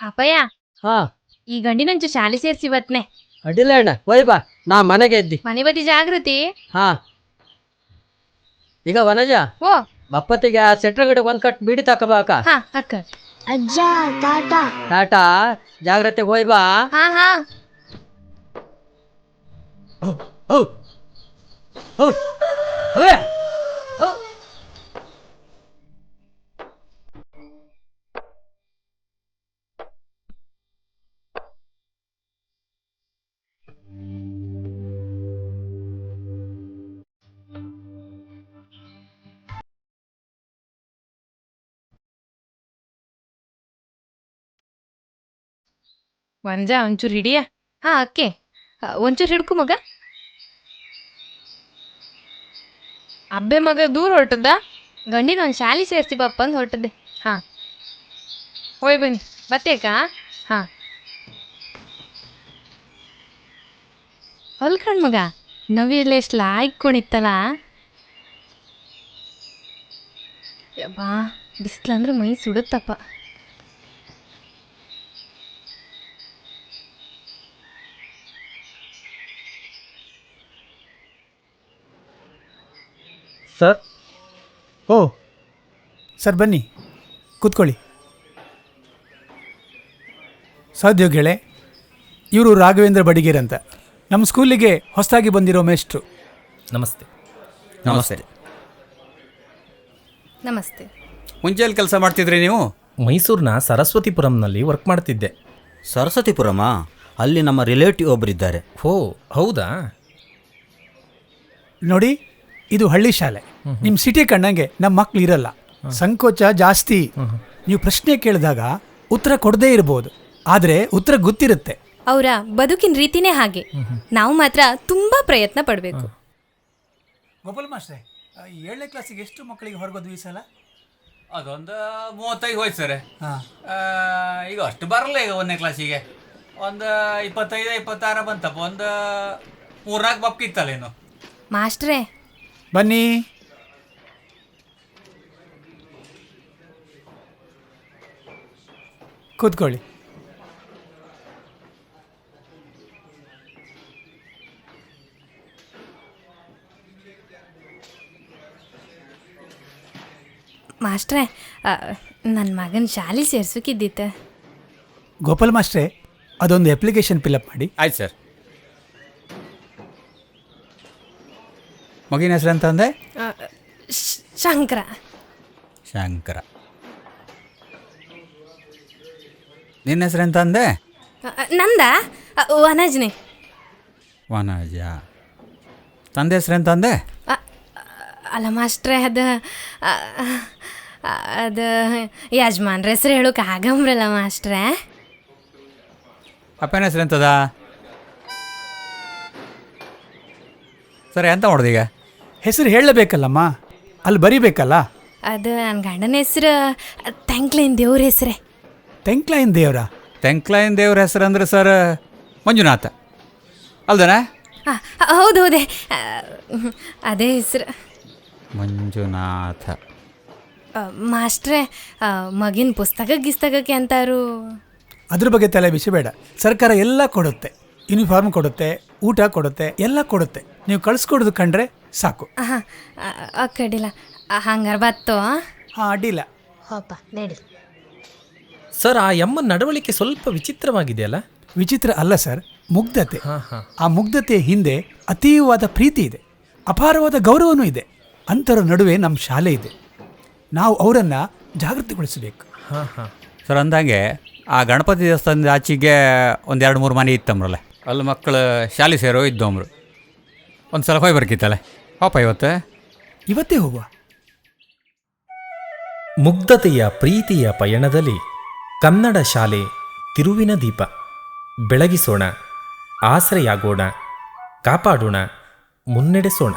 ಅಪ್ಪಯ್ಯ ಹಾ. ಈ ಗಂಡಿನಂಚು ಶಾಲೆ ಸೇರ್ಸಿ ಬತ್ನೆ. ಅಡ್ಡಿಲ್ಲ ಅಣ್ಣ ಹೋಯ್ ಬಾ ನಾ ಮನೆಗೆ ಇದ್ದಿ. ಮನೆ ಬದಿ ಜಾಗೃತಿ? ಹಾ. ಈಗ ವನಜ? ಓ. ಬಪ್ಪತ್ತಿಗೆ ಆ ಸೆಟ್ರ ಗಿಡ ಒಂದ್ ಕಟ್ ಬೀಡಿ ತಕಬಾಕ? ಹಾ ಅಕ್ಕ. ಅಜ್ಜ ಟಾಟಾ ಟಾಟಾ ಜಾಗ್ರತೆ ಹೋಯ್ ಬಾ. ಹಾ ಹಾ. ಹೌ ಹೌ ಓ ಹೌ. ಒಂಜ ಒಂಚೂರು ಹಿಡಿಯ? ಹಾ, ಅಕ್ಕೆ. ಒಂಚೂರು ಹಿಡ್ಕು ಮಗ. ಅಬ್ಬೆ ಮಗ ದೂರ ಹೊರಟದ ಗಂಡಿನ ಒಂದು ಶಾಲೆ ಸೇರ್ಸಿ ಬಪ್ಪ ಅಂದ್ ಹೊರಟದೆ ಹಾ. ಹೋಯ್ ಬನ್ನಿ. ಬತ್ತೇಕಾ ಹಾ? ಹೊಲ್ಕಣ್ ಮಗ ನವಿಲೆ ಎಷ್ಟು ಲಾಯ್ಕೊಂಡಿತ್ತಲ್ಲ ಬಾ ಬಿಸ್ಲಂದ್ರೆ ಮೈ ಸುಡುತ್ತಪ್ಪ. ಸರ್. ಓ. ಸರ್ ಬನ್ನಿ. ಕೂತ್ಕೊಳ್ಳಿ. ಸಹೋದ್ಯೋಗಿಗಳೇ ಇವರು ರಾಘವೇಂದ್ರ ಬಡಿಗೇರ್ ಅಂತ ನಮ್ಮ ಸ್ಕೂಲಿಗೆ ಹೊಸದಾಗಿ ಬಂದಿರೋ ಮೇಷ್ಟ್ರು. ನಮಸ್ತೆ. ನಮಸ್ತೆ. ನಮಸ್ತೆ. ಮುಂಚೆಯಲ್ಲಿ ಕೆಲಸ ಮಾಡ್ತಿದ್ರಿ ನೀವು? ಮೈಸೂರಿನ ಸರಸ್ವತಿಪುರಂನಲ್ಲಿ ವರ್ಕ್ ಮಾಡ್ತಿದ್ದೆ. ಸರಸ್ವತಿಪುರಮ? ಅಲ್ಲಿ ನಮ್ಮ ರಿಲೇಟಿವ್ ಒಬ್ಬರಿದ್ದಾರೆ ಹೋ ಹೌದಾ? ನೋಡಿ ಇದು ಹಳ್ಳಿ ಶಾಲೆ. ನಿಮ್ಮ ಸಿಟಿ ಕಂಡಂಗೆ ನಮ್ಮ ಮಕ್ಳು ಇರಲ್ಲ. ಸಂಕೋಚ ಜಾಸ್ತಿ. ನೀವು ಪ್ರಶ್ನೆ ಕೇಳಿದಾಗ ಉತ್ತರ ಕೊಡದೇ ಇರ್ಬೋದು. ಆದರೆ ಉತ್ತರ ಗೊತ್ತಿರುತ್ತೆ. ಅವರ ಬದುಕಿನ ರೀತಿನೇ ಹಾಗೆ. ನಾವು ಮಾತ್ರ ತುಂಬಾ ಪ್ರಯತ್ನ ಪಡಬೇಕು. ಗೋಪಾಲ್ ಮಾಸ್ಟ್ರೆ ಏಳನೇ ಕ್ಲಾಸಿಗೆ ಎಷ್ಟು ಮಕ್ಕಳಿಗೆ ಹೊರಗೋದು ಈ ಸಲ? ಅದೊಂದು ಮೂವತ್ತೈದು ಹೋಯ್ತು ಸರ್. ಈಗ ಅಷ್ಟು ಬರಲ್ಲ ಈಗ ಒಂದನೇ ಕ್ಲಾಸಿಗೆ. ಒಂದು ಇಪ್ಪತ್ತೈದು ಇಪ್ಪತ್ತಾರು ಬಂತಪ್ಪ. ಒಂದು ಮೂರ್ನಾಲ್ಕು ಬಪ್ಕಿತ್ತಲ್ಲ ಏನು ಮಾಸ್ಟ್ರೇ. ಬನ್ನಿ. ಕೂತ್ಕೊಳ್ಳಿ. ಮಾಸ್ಟ್ರೇ ನನ್ನ ಮಗನ ಶಾಲೆ ಸೇರ್ಸೋಕಿದ್ದಿತ್ತೆ ಗೋಪಾಲ್ ಮಾಸ್ಟ್ರೆ ಅದೊಂದು ಅಪ್ಲಿಕೇಶನ್ ಫಿಲಪ್ ಮಾಡಿ. ಆಯ್ತು ಸರ್. ಮಗಿನ ಹೆಸರು ಅಂತ ಅಂದೆ? ಶಂಕರ. ಶಂಕರ. ನಿನ್ನ ಹೆಸರು ಅಂತ ಅಂದೆ? ನಂದ? ವನಜ್ನಿ. ವನಜ. ತಂದೆ ಹೆಸರು ಅಂತ ಅಂದೆ? ಅಲ್ಲ ಮಾಸ್ಟ್ರೆ ಅದು ಅದು ಯಜಮಾನ್ರ ಹೆಸರು ಹೇಳೋಕೆ ಆಗಂಬ್ರಲ್ಲ ಮಾಸ್ಟ್ರೆ. ಅಪ್ಪನ ಹೆಸರು ಎಂತದ? ಸರಿ ಎಂತ ಮಾಡೋದು ಈಗ? ಹೆಸರು ಹೇಳಬೇಕಲ್ಲಮ್ಮ ಅಲ್ಲಿ ಬರಿಬೇಕಲ್ಲ? ಅದು ನನ್ನ ಗಂಡನ ಹೆಸರು ತೆಂಕ್ಲೇನ್ ದೇವ್ರ ಹೆಸ್ರೇ. ತೆಂಕ್ಲೈನ್ ದೇವ್ರ? ತೆಂಕ್ಲೈನ್ ದೇವ್ರ ಹೆಸರು ಅಂದ್ರೆ ಸರ್ ಮಂಜುನಾಥ. ಅಲ್ದನ? ಹೌದು ಹೌದೇ. ಅದೇ ಹೆಸರು. ಮಂಜುನಾಥ. ಮಾಸ್ಟ್ರೆ ಮಗಿನ ಪುಸ್ತಕ ಗಿಸ್ತಕಕ್ಕೆ ಅಂತಾರು. ಅದ್ರ ಬಗ್ಗೆ ತಲೆ ಬಿಸಿ ಬೇಡ. ಸರ್ಕಾರ ಎಲ್ಲ ಕೊಡುತ್ತೆ. ಯೂನಿಫಾರ್ಮ್ ಕೊಡುತ್ತೆ ಊಟ ಕೊಡುತ್ತೆ ಎಲ್ಲ ಕೊಡುತ್ತೆ. ನೀವು ಕಳಿಸ್ಕೊಡೋದು ಕಂಡ್ರೆ ಸಾಕು. ಹಾಂ ಅಡ್ಡಿಲ್ಲ ಹಂಗಾರೆ ಬತ್ತು ಹಾಂ ಅಡ್ಡಿಲ್ಲ. ಹೋಪ ನಡಿ. ಸರ್ ಆ ಯಮ್ಮನ ನಡವಳಿಕೆ ಸ್ವಲ್ಪ ವಿಚಿತ್ರವಾಗಿದೆಯಲ್ಲ? ವಿಚಿತ್ರ ಅಲ್ಲ ಸರ್ ಮುಗ್ಧತೆ. ಹಾಂ ಹಾಂ. ಆ ಮುಗ್ಧತೆಯ ಹಿಂದೆ ಅತೀವವಾದ ಪ್ರೀತಿ ಇದೆ ಅಪಾರವಾದ ಗೌರವನೂ ಇದೆ. ಅಂಥರ ನಡುವೆ ನಮ್ಮ ಶಾಲೆ ಇದೆ. ನಾವು ಅವರನ್ನು ಜಾಗೃತಿಗೊಳಿಸಬೇಕು. ಹಾಂ ಹಾಂ. ಸರ್ ಅಂದಾಗೆ ಆ ಗಣಪತಿ ದೇವಸ್ಥಾನದ ಆಚೆಗೆ ಒಂದು ಎರಡು ಮೂರು ಮನೆ ಇತ್ತಮ್ರಲ್ಲ? ಅಲ್ಲಿ ಮಕ್ಕಳು ಶಾಲೆ ಸೇರೋ ಇದ್ದೊಂಬ್ರು ಒಂದು ಸಲ ಹೋಗಿ ಬರ್ಕಿತ್ತಲ್ಲ? ಪಾಪ ಇವತ್ತು. ಇವತ್ತೇ ಹೋಗುವ. ಮುಗ್ಧತೆಯ ಪ್ರೀತಿಯ ಪಯಣದಲ್ಲಿ ಕನ್ನಡ ಶಾಲೆ ತಿರುವಿನ ದೀಪ. ಬೆಳಗಿಸೋಣ ಆಸರೆಯಾಗೋಣ ಕಾಪಾಡೋಣ ಮುನ್ನಡೆಸೋಣ.